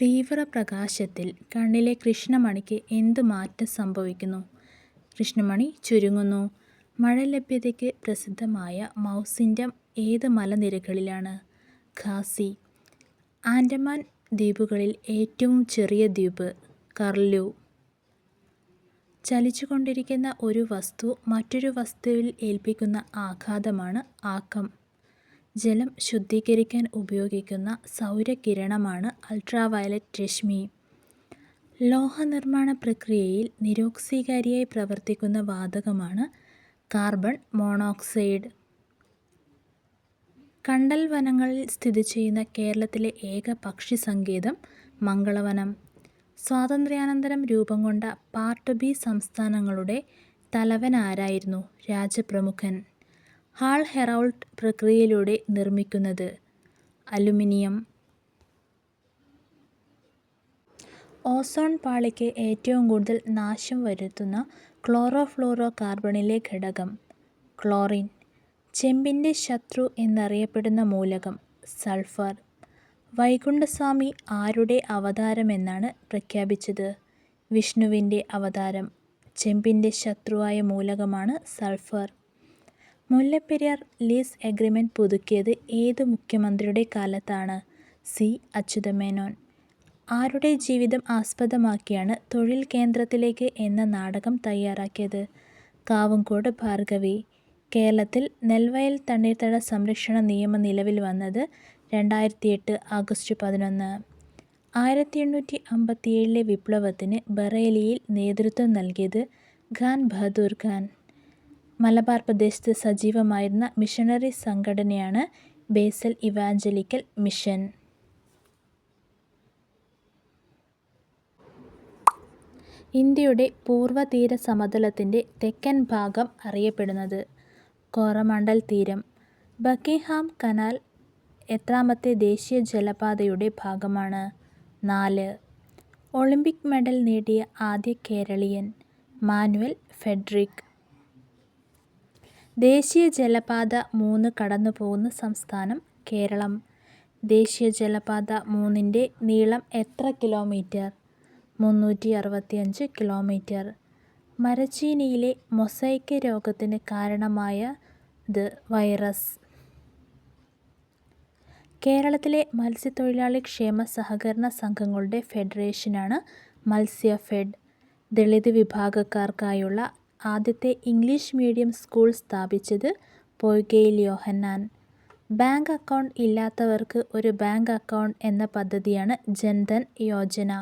തീവ്രപ്രകാശത്തിൽ കണ്ണിലെ കൃഷ്ണമണിക്ക് എന്ത് മാറ്റം സംഭവിക്കുന്നു? കൃഷ്ണമണി ചുരുങ്ങുന്നു. മഴ ലഭ്യതയ്ക്ക് പ്രസിദ്ധമായ മൗസിന്റെ ഏത് മലനിരകളിലാണ്? ഖാസി. ആൻഡമാൻ ദ്വീപുകളിൽ ഏറ്റവും ചെറിയ ദ്വീപ്? കർലു. ചലിച്ചുകൊണ്ടിരിക്കുന്ന ഒരു വസ്തു മറ്റൊരു വസ്തുവിൽ ഏൽപ്പിക്കുന്ന ആഘാതമാണ് ആക്കം. ജലം ശുദ്ധീകരിക്കാൻ ഉപയോഗിക്കുന്ന സൗരകിരണമാണ് അൾട്രാവയലറ്റ് രശ്മി. ലോഹനിർമ്മാണ പ്രക്രിയയിൽ നിരോക്സീകാരിയായി പ്രവർത്തിക്കുന്ന വാതകമാണ് കാർബൺ മോണോക്സൈഡ്. കണ്ടൽ കണ്ടൽവനങ്ങളിൽ സ്ഥിതിചെയ്യുന്ന കേരളത്തിലെ ഏക പക്ഷി പക്ഷിസങ്കേതം മംഗളവനം. സ്വാതന്ത്ര്യാനന്തരം രൂപംകൊണ്ട പാർട്ട് ബി സംസ്ഥാനങ്ങളുടെ തലവനാരായിരുന്നു രാജപ്രമുഖൻ? ഹാൾ ഹെറൗൾട്ട് പ്രക്രിയയിലൂടെ നിർമ്മിക്കുന്നത്? അലുമിനിയം. ഓസോൺ പാളിക്ക് ഏറ്റവും കൂടുതൽ നാശം വരുത്തുന്ന ക്ലോറോ ഫ്ളൂറോ കാർബണിലെ ഘടകം? ക്ലോറിൻ. ചെമ്പിന്റെ ശത്രു എന്നറിയപ്പെടുന്ന മൂലകം? സൾഫർ. വൈകുണ്ഠസ്വാമി ആരുടെ അവതാരമെന്നാണ് പ്രഖ്യാപിച്ചത്? വിഷ്ണുവിന്റെ അവതാരം. ചെമ്പിന്റെ ശത്രുവായ മൂലകമാണ് സൾഫർ. മുല്ലപ്പെരിയാർ ലീസ് എഗ്രിമെന്റ് പുതുക്കിയത് ഏത് മുഖ്യമന്ത്രിയുടെ കാലത്താണ്? സി. അച്യുതമേനോൻ. ആരുടെ ജീവിതം ആസ്പദമാക്കിയാണ് തൊഴിൽ കേന്ദ്രത്തിലേക്ക് എന്ന നാടകം തയ്യാറാക്കിയത്? കാവുംകോട് ഭാർഗവി. കേരളത്തിൽ നെൽവയൽ തണ്ണീർത്തട സംരക്ഷണ നിയമം നിലവിൽ വന്നത് രണ്ടായിരത്തി എട്ട് ആഗസ്റ്റ് പതിനൊന്ന്. ആയിരത്തി എണ്ണൂറ്റി അമ്പത്തിയേഴിലെ വിപ്ലവത്തിന് ബറേലിയിൽ നേതൃത്വം നൽകിയത് ഖാൻ ബഹദൂർ ഖാൻ. മലബാർ പ്രദേശത്ത് സജീവമായിരുന്ന മിഷണറി സംഘടനയാണ് ബേസൽ ഇവാഞ്ചലിക്കൽ മിഷൻ. ഇന്ത്യയുടെ പൂർവതീരസമതലത്തിന്റെ തെക്കൻ ഭാഗം അറിയപ്പെടുന്നത്? കോറമണ്ടൽ തീരം. ബക്കിഹാം കനാൽ എത്രാമത്തെ ദേശീയ ജലപാതയുടെ ഭാഗമാണ്? നാല്. ഒളിമ്പിക് മെഡൽ നേടിയ ആദ്യ കേരളീയൻ? Manuel Frederick. ദേശീയ ജലപാത മൂന്ന് കടന്നുപോകുന്ന സംസ്ഥാനം? കേരളം. ദേശീയ ജലപാത മൂന്നിന്റെ നീളം എത്ര കിലോമീറ്റർ? മുന്നൂറ്റി അറുപത്തിയഞ്ച് കിലോമീറ്റർ. മരച്ചീനിയിലെ മൊസൈക്ക് രോഗത്തിന് കാരണമായത് വൈറസ്? കേരളത്തിലെ മത്സ്യത്തൊഴിലാളി ക്ഷേമ സഹകരണ സംഘങ്ങളുടെ ഫെഡറേഷനാണ് മത്സ്യഫെഡ്. ദളിത് വിഭാഗക്കാർക്കായുള്ള ആദ്യത്തെ ഇംഗ്ലീഷ് മീഡിയം സ്കൂൾ സ്ഥാപിച്ചത് പൊയ്കയിൽ യോഹന്നാൻ. ബാങ്ക് അക്കൗണ്ട് ഇല്ലാത്തവർക്ക് ഒരു ബാങ്ക് അക്കൗണ്ട് എന്ന പദ്ധതിയാണ് ജൻധൻ യോജന.